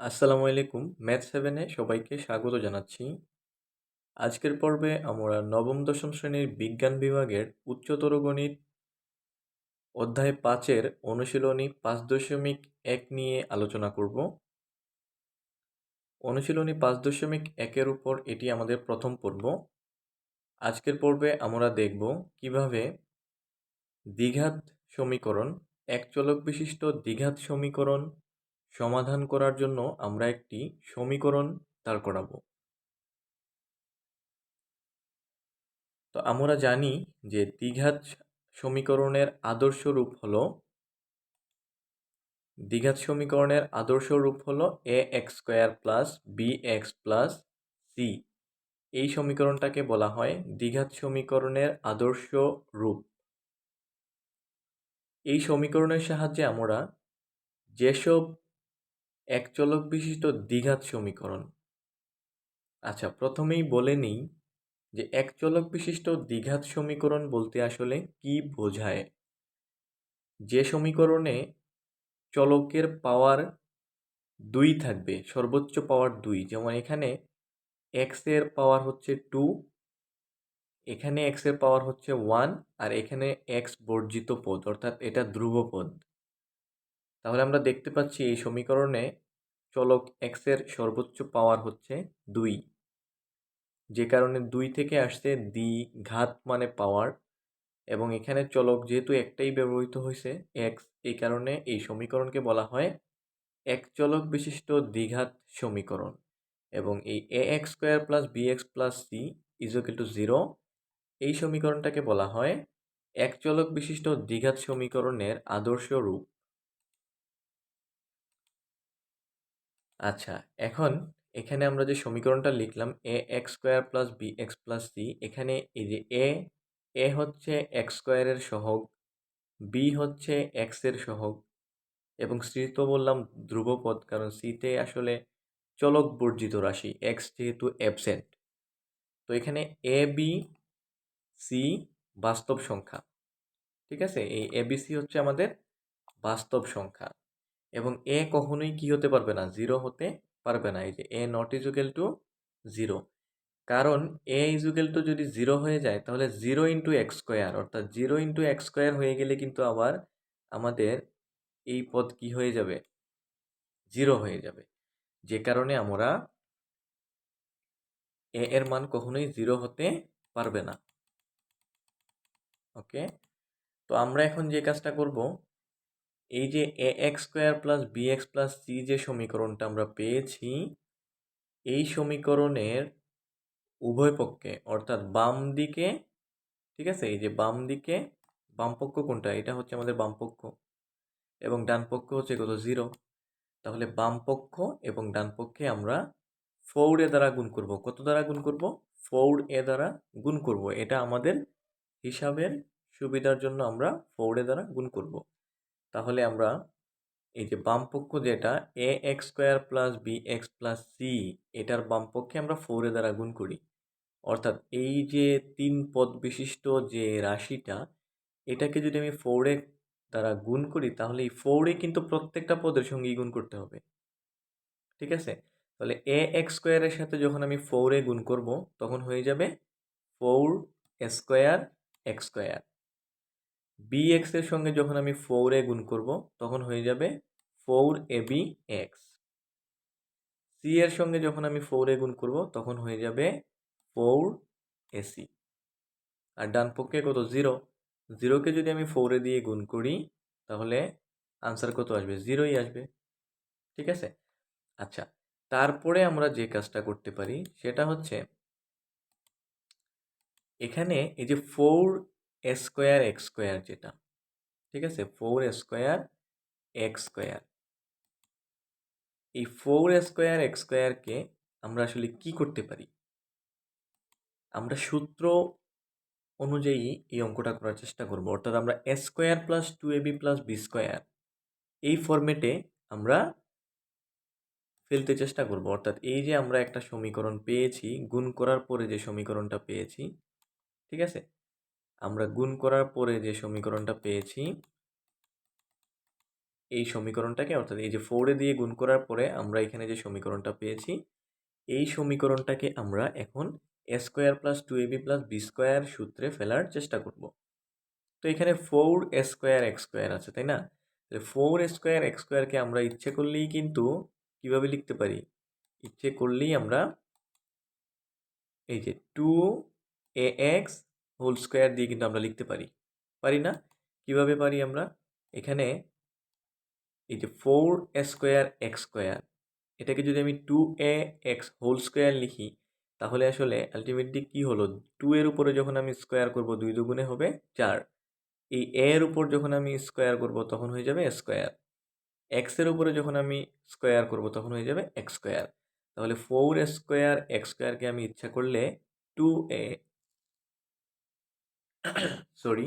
আসসালামু আলাইকুম। ম্যাথ সেভেনে সবাইকে স্বাগত জানাচ্ছি। আজকের পর্বে আমরা নবম, দশম শ্রেণির বিজ্ঞান বিভাগের উচ্চতর গণিত অধ্যায় পাঁচের অনুশীলনী পাঁচ দশমিক এক নিয়ে আলোচনা করব। অনুশীলনী পাঁচ দশমিক একের উপর এটি আমাদের প্রথম পর্ব। আজকের পর্বে আমরা দেখব কীভাবে দ্বিঘাত সমীকরণ, এক চলক বিশিষ্ট দ্বিঘাত সমীকরণ সমাধান করার জন্য আমরা একটি সমীকরণ দাঁড় করাবো। তো আমরা জানি যে দ্বিঘাত সমীকরণের আদর্শ রূপ হল, দ্বিঘাত সমীকরণের আদর্শ রূপ হল a x square plus b x plus c এই সমীকরণটাকে বলা হয় দ্বিঘাত সমীকরণের আদর্শ রূপ। এই সমীকরণের সাহায্যে আমরা যেসব একচলক বিশিষ্ট দ্বিঘাত সমীকরণ। আচ্ছা প্রথমেই বলে নিই যে এক চলক বিশিষ্ট দ্বিঘাত সমীকরণ বলতে আসলে কি বোঝায়? যে সমীকরণে চলকের পাওয়ার দুই থাকবে, সর্বোচ্চ পাওয়ার দুই। যেমন এখানে এক্সের পাওয়ার হচ্ছে টু এখানে এক্সের পাওয়ার হচ্ছে ওয়ান আর এখানে এক্স বর্জিত পদ, অর্থাৎ এটা ধ্রুব পদ। তাহলে আমরা দেখতে পাচ্ছি এই সমীকরণে চলক এক্সের সর্বোচ্চ পাওয়ার হচ্ছে দুই। যে কারণে দুই থেকে আসছে দ্বি ঘাত মানে পাওয়ার এবং এখানে চলক যেহেতু একটাই ব্যবহৃত হয়েছে এক্স এই কারণে এই সমীকরণকে বলা হয় এক চলক বিশিষ্ট দ্বিঘাত সমীকরণ এবং এই a x square plus b x plus c equal to zero এই সমীকরণটাকে বলা হয় এক চলক বিশিষ্ট দ্বিঘাত সমীকরণের আদর্শ রূপ। আচ্ছা এখন এখানে আমরা যে সমীকরণটা লিখলাম a x square plus b x plus c এখানে এই যে এ এ হচ্ছে এক্স স্কোয়ারের সহগ বি হচ্ছে এক্সের সহগ এবং সি তো বললাম ধ্রুবপদ, কারণ সিতে আসলে চলক বর্জিত রাশি এক্স যেহেতু অ্যাবসেন্ট তো এখানে এ বি সি বাস্তব সংখ্যা, ঠিক আছে? এই এবিসি হচ্ছে আমাদের বাস্তব সংখ্যা। এবং এ কখনোই কি হতে পারবে না জিরো হতে পারবে না। এই যে a not equal to zero কারণ এ ইজুকেল টু যদি জিরো হয়ে যায়, তাহলে জিরো ইন্টু এক্স স্কোয়ার অর্থাৎ জিরো ইন্টু এক্স স্কোয়ার হয়ে গেলে কিন্তু আবার আমাদের এই পদ কি হয়ে যাবে? জিরো হয়ে যাবে। যে কারণে আমরা এ এর মান কখনোই জিরো হতে পারবে না। ওকে তো আমরা এখন যে কাজটা করব এই যে a x square plus b x plus c যে সমীকরণটা আমরা পেয়েছি, এই সমীকরণের উভয় পক্ষে, অর্থাৎ বাম দিকে, ঠিক আছে? এই যে বাম দিকে, বাম পক্ষ কোনটা? এটা হচ্ছে আমাদের বামপক্ষ এবং ডান পক্ষ হচ্ছে কত? জিরো তাহলে বাম পক্ষ এবং ডান পক্ষে আমরা ফোর এ দ্বারা গুণ করব। কত দ্বারা গুণ করব? ফৌর এ দ্বারা গুণ করব। এটা আমাদের হিসাবের সুবিধার জন্য আমরা ফোর এ দ্বারা গুণ করব। তাহলে আমরা এই যে বামপক্ষ যেটা a x square plus b x plus c এটার বামপক্ষে আমরা ফোরে দ্বারা গুণ করি। অর্থাৎ এই যে তিন পদ বিশিষ্ট যে রাশিটা, এটাকে যদি আমি ফোরে দ্বারা গুণ করি, তাহলে এই ফোরে কিন্তু প্রত্যেকটা পদের সঙ্গেই গুণ করতে হবে। ঠিক আছে? তাহলে এ এক্স স্কোয়ারের সাথে যখন আমি ফোরে গুণ করব, তখন হয়ে যাবে four square x square b এক্সের সঙ্গে যখন আমি ফোর এ গুণ করব, তখন হয়ে যাবে four a b x c এর সঙ্গে যখন আমি ফোর এ গুণ করব, তখন হয়ে যাবে ফোর এসি আর ডান পক্ষে কত? জিরো জিরোকে যদি আমি ফোরে দিয়ে গুণ করি, তাহলে আনসার কত আসবে? জিরোই আসবে। ঠিক আছে? আচ্ছা তারপরে আমরা যে কাজটা করতে পারি, সেটা হচ্ছে এখানে এই যে ফোর স্কোয়ার এক্স স্কোয়ার যেটা, ঠিক আছে? Four square x square. এই ফোর স্কোয়ার এক্স স্কোয়ারকে আমরা আসলে কি করতে পারি? আমরা সূত্র অনুযায়ী এই অঙ্কটা করার চেষ্টা করব। অর্থাৎ আমরা a square plus two a b plus b square এই ফর্মেটে আমরা ফেলতে চেষ্টা করব। অর্থাৎ এই যে আমরা একটা সমীকরণ পেয়েছি, গুণ করার পরে যে সমীকরণটা পেয়েছি, ঠিক আছে? আমরা গুণ করার পরে যে সমীকরণটা পেয়েছি, এই সমীকরণটাকে, অর্থাৎ এই যে ফোরে দিয়ে গুণ করার পরে আমরা এখানে যে সমীকরণটা পেয়েছি, এই সমীকরণটাকে আমরা এখন a square plus two a b plus b square সূত্রে ফেলার চেষ্টা করব। তো এখানে ফোর স্কোয়ার এক্স স্কোয়ার আছে, তাই না? ফোর স্কোয়ার এক্স স্কোয়ারকে আমরা ইচ্ছে করলেই কিন্তু কীভাবে লিখতে পারি? ইচ্ছে করলেই আমরা এই যে two a x whole square দিয়ে কিন্তু আমরা লিখতে পারি। পারি না? কীভাবে পারি আমরা? এখানে এই যে ফোর স্কোয়ার এক্স স্কোয়ার এটাকে যদি আমি two a x whole square লিখি, তাহলে আসলে আলটিমেটলি কি হলো? টু এর উপরে যখন আমি স্কোয়ার করব, দুই দুগুণে হবে চার। এই এর উপর যখন আমি স্কোয়ার করব, তখন হয়ে যাবে স্কোয়ার এক্সের উপরে যখন আমি স্কোয়ার করব, তখন হয়ে যাবে এক্স স্কোয়ার তাহলে ফোর স্কোয়ার এক্স স্কোয়ারকে আমি ইচ্ছা করলে two a sorry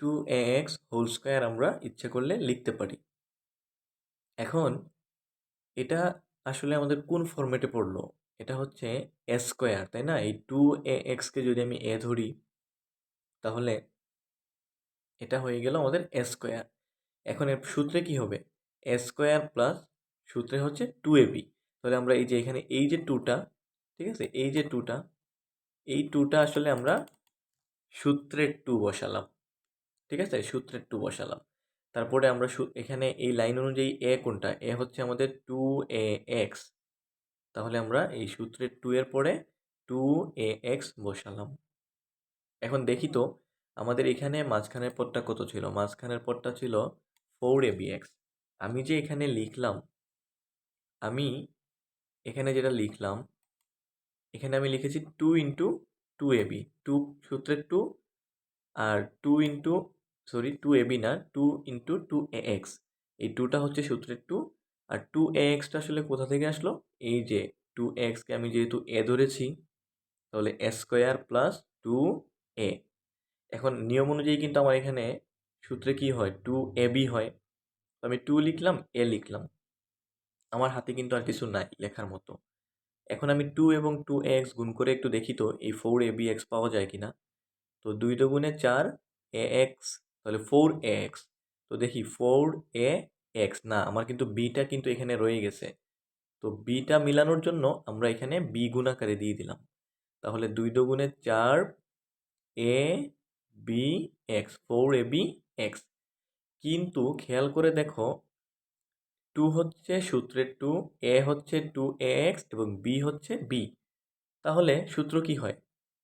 two a x whole square আমরা ইচ্ছে করলে লিখতে পারি। এখন এটা আসলে আমাদের কোন ফর্মেটে পড়ল? এটা হচ্ছে এ স্কোয়ার তাই না? এই টু এ এক্সকে যদি আমি এ ধরি, তাহলে এটা হয়ে গেল আমাদের এ স্কোয়ার এখন এর সূত্রে কি হবে? এ স্কোয়ার প্লাস সূত্রে হচ্ছে টু এ বি তাহলে আমরা এই যে এখানে এই যে টুটা ঠিক আছে? এই যে টুটা এই টুটা আসলে আমরা সূত্রের টু বসালাম। ঠিক আছে? সূত্রের টু বসালাম। তারপরে আমরা এখানে এই লাইন অনুযায়ী এ কোনটা? এ হচ্ছে আমাদের টু এ এক্স তাহলে আমরা এই সূত্রের টু এর পরে টু এ এক্স বসালাম। এখন দেখি তো, আমাদের এখানে মাঝখানের পদটা কত ছিল? মাঝখানের পদটা ছিল ফোর এ বি এক্স আমি যে এখানে লিখলাম, আমি এখানে যেটা লিখলাম এখানে আমি লিখেছি two into two A B two সূত্রের টু আর two into sorry two AB না two into two A X এই টুটা হচ্ছে সূত্রের টু আর টু এ এক্সটা আসলে কোথা থেকে আসলো? এই যে টু এক্সকে আমি যেহেতু এ ধরেছি, তাহলে a square plus two a এখন নিয়ম অনুযায়ী কিন্তু আমার এখানে সূত্রে কি হয়? টু এ বি হয়। তো আমি টু লিখলাম এ লিখলাম। আমার হাতে কিন্তু আর কিছু নাই লেখার মতো। এখন আমি টু এবং টু এক্স গুণ করে একটু দেখি তো, এই ফোর এ বি এক্স পাওয়া যায় কি না তো দুই দুগুণে চার এ এক্স তাহলে ফোর এ এক্স তো দেখি ফোর এ এক্স না, আমার কিন্তু বিটা কিন্তু এখানে রয়ে গেছে। তো বিটা মিলানোর জন্য আমরা এখানে বি গুণাকারে দিয়ে দিলাম। তাহলে দুই দুগুণে চার a b x four a b x কিন্তু খেয়াল করে দেখো টু হচ্ছে সূত্রের টু, এ হচ্ছে টু এ এক্স এবং বি হচ্ছে বি। তাহলে সূত্র কি হয়?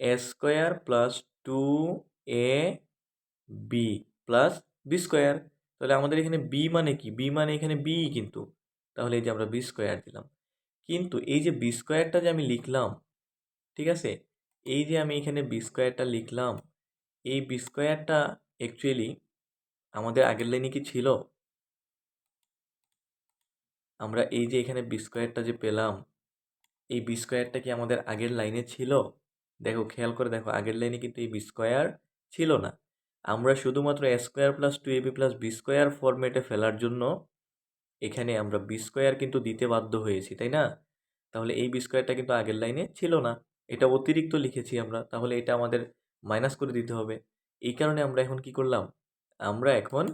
A square plus two a b plus b square. তাহলে আমাদের এখানে বি মানে কি? বি মানে এখানে বি কিন্তু। তাহলে এই যে আমরা বি স্কোয়ার দিলাম। কিন্তু এই যে বি স্কোয়ারটা যে আমি লিখলাম, ঠিক আছে? এই যে আমি এখানে বি স্কোয়ারটা লিখলাম, এই বি স্কোয়ারটা অ্যাকচুয়ালি আমাদের আগের লাইনে কি ছিল? আমরা এই যে এখানে বি স্কোয়ারটা যে পেলাম, এই বি স্কোয়ারটা কি আমাদের আগের লাইনে ছিল? দেখো, খেয়াল করে দেখো, আগের লাইনে কিন্তু এই বি স্কোয়ার ছিল না। আমরা শুধুমাত্র a square plus two a b plus b square ফরম্যাটে ফেলার জন্য এখানে আমরা বি স্কোয়ার কিন্তু দিতে বাধ্য হয়েছি, তাই না? তাহলে এই বি স্কোয়ারটা কিন্তু আগের লাইনে ছিল না। এটা অতিরিক্ত লিখেছি আমরা, তাহলে এটা আমাদের মাইনাস করে দিতে হবে। এই কারণে আমরা এখন কি করলাম? আমরা এখন,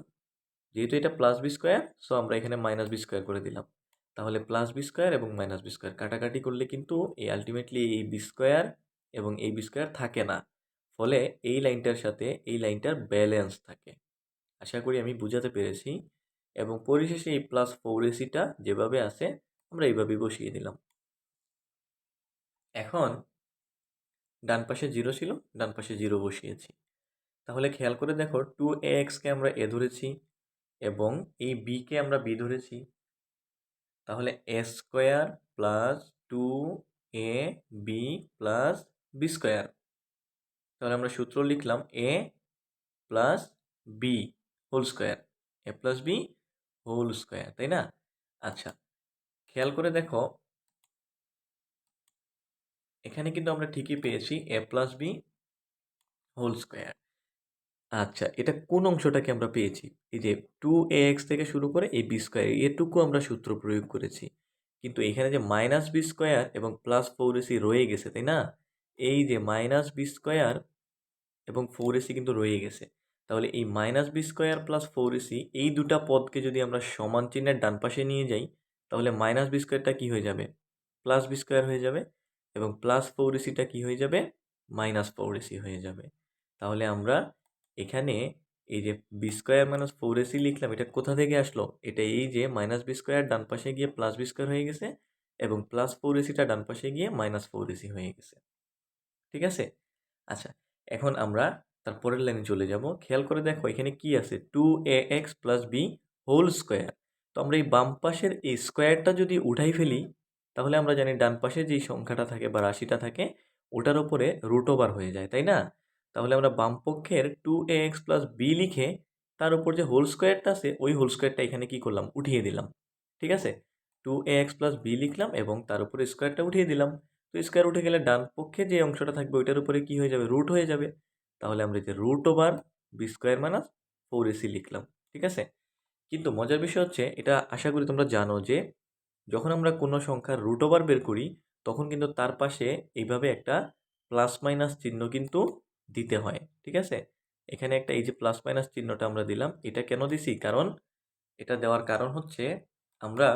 যেহেতু এটা প্লাস বি স্কোয়ার সো আমরা এখানে মাইনাস বি স্কোয়ার করে দিলাম। তাহলে প্লাস বি স্কোয়ার এবং মাইনাস বি স্কোয়ার কাটাকাটি করলে কিন্তু এই আলটিমেটলি এই বি স্কোয়ার এবং এই বি স্কোয়ার থাকে না। ফলে এই লাইনটার সাথে এই লাইনটার ব্যালেন্স থাকে। আশা করি আমি বুঝাতে পেরেছি এবং পরিশেষে এই প্লাস ফোর এসিটা যেভাবে আছে, আমরা এইভাবেই বসিয়ে দিলাম। এখন ডান পাশে জিরো ছিল, ডান পাশে জিরো বসিয়েছি। তাহলে খেয়াল করে দেখো টু এ এক্সকে আমরা এ ধরেছি এবং এই বিকে আমরা বি ধরেছি। তাহলে a square plus two a b plus b square তাহলে আমরা সূত্র লিখলাম a plus b whole square a plus b whole square তাই না? আচ্ছা খেয়াল করে দেখো, এখানে কিন্তু আমরা ঠিকই পেয়েছি a plus b whole square আচ্ছা এটা কোন অংশটাকে আমরা পেয়েছি? এই যে টু এক্স থেকে শুরু করে এই বি স্কোয়ার এটুকু আমরা সূত্র প্রয়োগ করেছি। কিন্তু এখানে যে মাইনাস বি স্কোয়ার এবং প্লাস ফোর এসি রয়ে গেছে, তাই না? এই যে মাইনাস বি স্কোয়ার এবং ফোর এসি কিন্তু রয়ে গেছে। তাহলে এই মাইনাস বি স্কোয়ার এসি এই দুটা পদকে যদি আমরা সমান চিহ্নের ডান পাশে নিয়ে যাই, তাহলে মাইনাস বি স্কোয়ারটা কী হয়ে যাবে? প্লাস বি স্কোয়ার হয়ে যাবে এবং প্লাস ফোর এসিটা কী হয়ে যাবে? মাইনাস ফোর এসি হয়ে যাবে। তাহলে আমরা এখানে এই যে b square minus four a c লিখলাম, এটা কোথা থেকে আসলো? এটা এই যে মাইনাস বি স্কোয়ার ডান পাশে গিয়ে প্লাস বি স্কোয়ার হয়ে গেছে এবং প্লাস ফোর এসিটা ডান পাশে গিয়ে মাইনাস ফোর এসি হয়ে গেছে। ঠিক আছে? আচ্ছা এখন আমরা তার পরের লাইনে চলে যাব। খেয়াল করে দেখো, এখানে কি আছে? Two a x plus b whole square তো আমরা এই বাম পাশের এই স্কোয়ারটা যদি উঠাই ফেলি, তাহলে আমরা জানি ডান পাশে যেই সংখ্যাটা থাকে বা রাশিটা থাকে, ওটার ওপরে রুট ওভার হয়ে যায়, তাই না? তাহলে আমরা বাম পক্ষের two a x plus b লিখে তার উপর যে হোল স্কোয়ারটা আছে, ওই হোল স্কোয়ারটা এখানে কি করলাম? উঠিয়ে দিলাম। ঠিক আছে? Two a x plus b লিখলাম এবং তার উপরে স্কোয়ারটা উঠিয়ে দিলাম। তো স্কোয়ার উঠে গেলে ডান পক্ষে যে অংশটা থাকবে, ওইটার উপরে কি হয়ে যাবে? রুট হয়ে যাবে। তাহলে আমরা যে root over b square minus four a c লিখলাম। ঠিক আছে? কিন্তু মজার বিষয় হচ্ছে, এটা আশা করি তোমরা জানো যে, যখন আমরা কোনো সংখ্যার রুট ওভার বের করি, তখন কিন্তু তার পাশে এইভাবে একটা প্লাস মাইনাস চিহ্ন কিন্তু দিতে হয়, ঠিক আছে? এখানে একটা এই যে প্লাস মাইনাস চিহ্নটা আমরা দিলাম, এটা কেন দিছি? কারণ এটা দেওয়ার কারণ হচ্ছে আমরা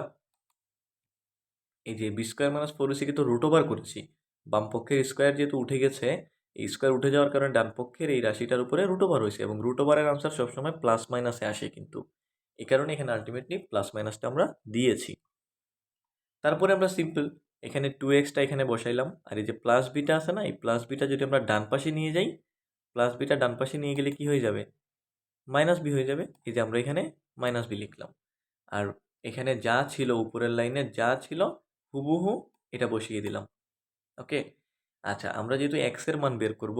এই যে বি স্কোয়ার মাইনাস ফোর এসিকে তো রুট ওভার করেছি। বাম পক্ষের স্কোয়ার যেহেতু উঠে গেছে, এই স্কোয়ার উঠে যাওয়ার কারণে ডান পক্ষের এই রাশিটার উপরে রুট ওভার হয়েছে এবং রুট ওভারের আনসার সবসময় প্লাস মাইনাসে আসে কিন্তু। এই কারণে এখানে আলটিমেটলি প্লাস মাইনাসটা আমরা দিয়েছি। তারপরে আমরা সিম্পল এখানে টু এক্সটা এখানে বসাইলাম। আর এই যে প্লাস বিটা আছে না, এই প্লাস বিটা যদি আমরা ডান পাশে নিয়ে যাই প্লাস বিটা ডান পাশে নিয়ে গেলে কি হয়ে যাবে? মাইনাস বি হয়ে যাবে। এই যে আমরা এখানে মাইনাস বি লিখলাম। আর এখানে যা ছিল উপরের লাইনে যা ছিল, হুবহু এটা বসিয়ে দিলাম। ওকে আচ্ছা আমরা যেহেতু এক্সের মান বের করব,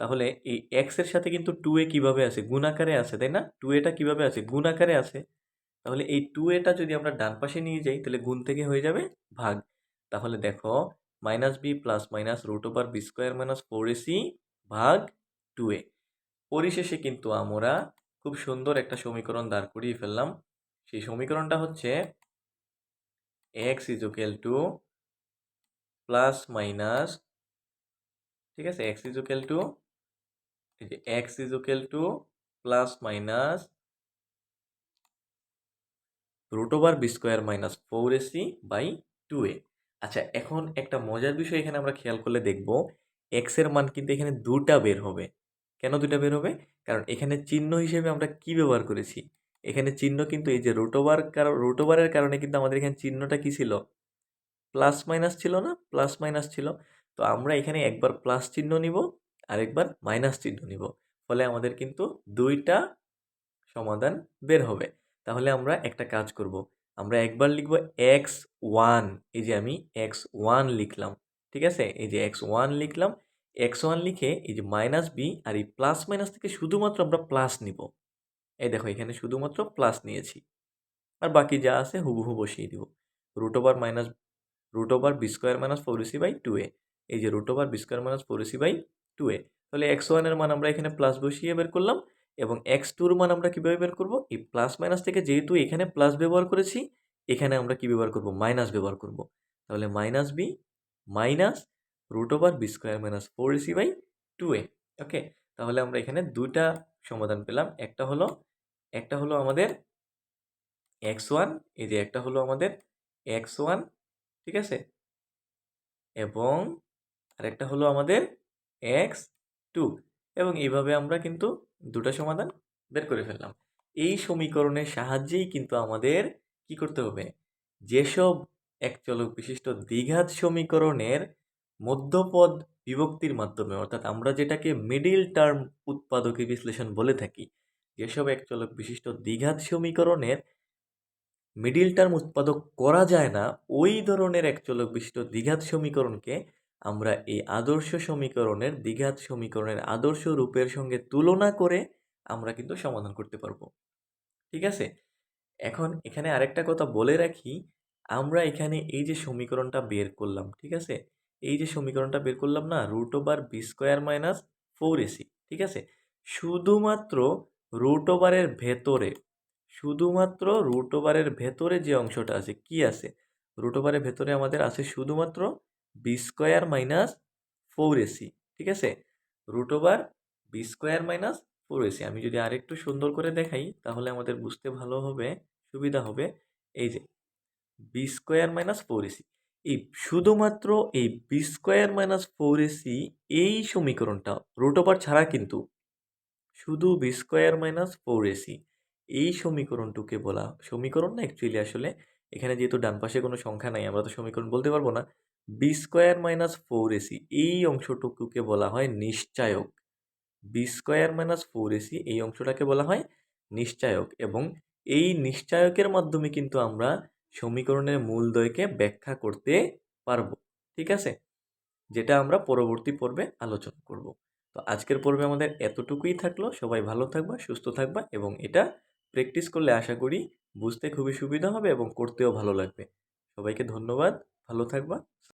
তাহলে এই এক্সের সাথে কিন্তু টু এ কীভাবে আছে? গুণাকারে আছে, তাই না? টু এটা কীভাবে আছে? গুণাকারে আছে। তাহলে এই টু এটা যদি আমরা ডান পাশে নিয়ে যাই, তাহলে গুণ থেকে হয়ে যাবে ভাগ তাহলে দেখো minus b plus minus root over b square minus four a c ভাগ টু এ পরিশেষে কিন্তু আমরা খুব সুন্দর একটা সমীকরণ দাঁড় করিয়ে ফেললাম। সেই সমীকরণটা হচ্ছে x equal to plus minus ঠিক আছে? এক্স ইজুকেল টু এই যে x equal to plus minus root over b square minus four a c by two a আচ্ছা এখন একটা মজার বিষয় এখানে আমরা খেয়াল করলে দেখব। এক্সের মান কিন্তু এখানে দুটা বের হবে। কেন দুটা বের হবে? কারণ এখানে চিহ্ন হিসেবে আমরা কি ব্যবহার করেছি? এখানে চিহ্ন কিন্তু এই যে রুট ওভার কারণ রুট ওভারের কারণে কিন্তু আমাদের এখানে চিহ্নটা কি ছিল? প্লাস মাইনাস ছিল না? প্লাস মাইনাস ছিল। তো আমরা এখানে একবার প্লাস চিহ্ন নিব, আরেকবার মাইনাস চিহ্ন নিব। ফলে আমাদের কিন্তু দুইটা সমাধান বের হবে। তাহলে আমরা একটা কাজ করব। আমরা একবার লিখব এক্স ওয়ান, এই যে আমি এক্স ওয়ান লিখলাম, ঠিক আছে? এই যে এক্স ওয়ান লিখলাম, এক্স ওয়ান লিখে এই যে মাইনাস বি আর এই প্লাস মাইনাস থেকে শুধুমাত্র আমরা প্লাস নিব। এই দেখো, এখানে শুধুমাত্র প্লাস নিয়েছি। আর বাকি যা আছে হুবহু বসিয়ে দিব। Root over minus, root over b square minus four a c by two a. এই যে root over b square minus four a c by two a. তাহলে এক্স ওয়ানের মান আমরা এখানে প্লাস বসিয়ে বের করলাম। এবং এক্স টুর মান আমরা কীভাবে বের করব? এই প্লাস মাইনাস থেকে যেহেতু এখানে প্লাস ব্যবহার করেছি, এখানে আমরা কি ব্যবহার করব? মাইনাস ব্যবহার করব। তাহলে minus b minus root over b square minus four a c by two a okay তাহলে আমরা এখানে দুইটা সমাধান পেলাম। একটা হলো একটা হলো আমাদের এক্স ওয়ান এই যে একটা হলো আমাদের এক্স ওয়ান ঠিক আছে? এবং আরেকটা হলো আমাদের এক্স টু এবং এইভাবে আমরা কিন্তু দুটো সমাধান বের করে ফেললাম। এই সমীকরণের সাহায্যেই কিন্তু আমাদের কি করতে হবে? যেসব একচলক বিশিষ্ট দ্বিঘাত সমীকরণের মধ্যপদ বিভক্তির মাধ্যমে, অর্থাৎ আমরা যেটাকে মিডিল টার্ম উৎপাদকী বিশ্লেষণ বলে থাকি, যেসব একচলক বিশিষ্ট দ্বিঘাত সমীকরণের মিডিল টার্ম উৎপাদক করা যায় না, ওই ধরনের একচলক বিশিষ্ট দ্বিঘাত সমীকরণকে আমরা এই আদর্শ সমীকরণের দ্বিঘাত সমীকরণের আদর্শ রূপের সঙ্গে তুলনা করে আমরা কিন্তু সমাধান করতে পারব। ঠিক আছে? এখন এখানে আরেকটা কথা বলে রাখি, আমরা এখানে এই যে সমীকরণটা বের করলাম, ঠিক আছে? এই যে সমীকরণটা বের করলাম না root over b square minus four a c ঠিক আছে? শুধুমাত্র রুট ওভারের ভেতরে, শুধুমাত্র রুট ওভারের ভেতরে যে অংশটা আছে, কি আছে? রুট ওভারের ভেতরে আমাদের আছে শুধুমাত্র b square minus four a c ঠিক আছে? Root over b square minus four a c আমি যদি আরেকটু সুন্দর করে দেখাই, তাহলে আমাদের বুঝতে ভালো হবে, সুবিধা হবে। এই যে b square minus four a c এই শুধুমাত্র এই b square minus four a c এই সমীকরণটা রুট ওভার ছাড়া কিন্তু শুধু b square minus four a c এই সমীকরণটুকে বলা, সমীকরণ না অ্যাকচুয়ালি আসলে, এখানে যেহেতু ডান পাশে কোনো সংখ্যা নাই, আমরা তো সমীকরণ বলতে পারব না। B square minus four a c এই অংশটুকুকে বলা হয় নিশ্চায়ক। B square minus four a c এই অংশটাকে বলা হয় নিশ্চায়ক এবং এই নিশ্চায়কের মাধ্যমে কিন্তু আমরা সমীকরণের মূলদ্বয়কে ব্যাখ্যা করতে পারব, ঠিক আছে? যেটা আমরা পরবর্তী পর্বে আলোচনা করব। তো আজকের পর্বে আমাদের এতটুকুই থাকল। সবাই ভালো থাকবা, সুস্থ থাকবা এবং এটা প্র্যাকটিস করলে আশা করি বুঝতে খুবই সুবিধা হবে এবং করতেও ভালো লাগবে। সবাইকে ধন্যবাদ, ভালো থাকবা।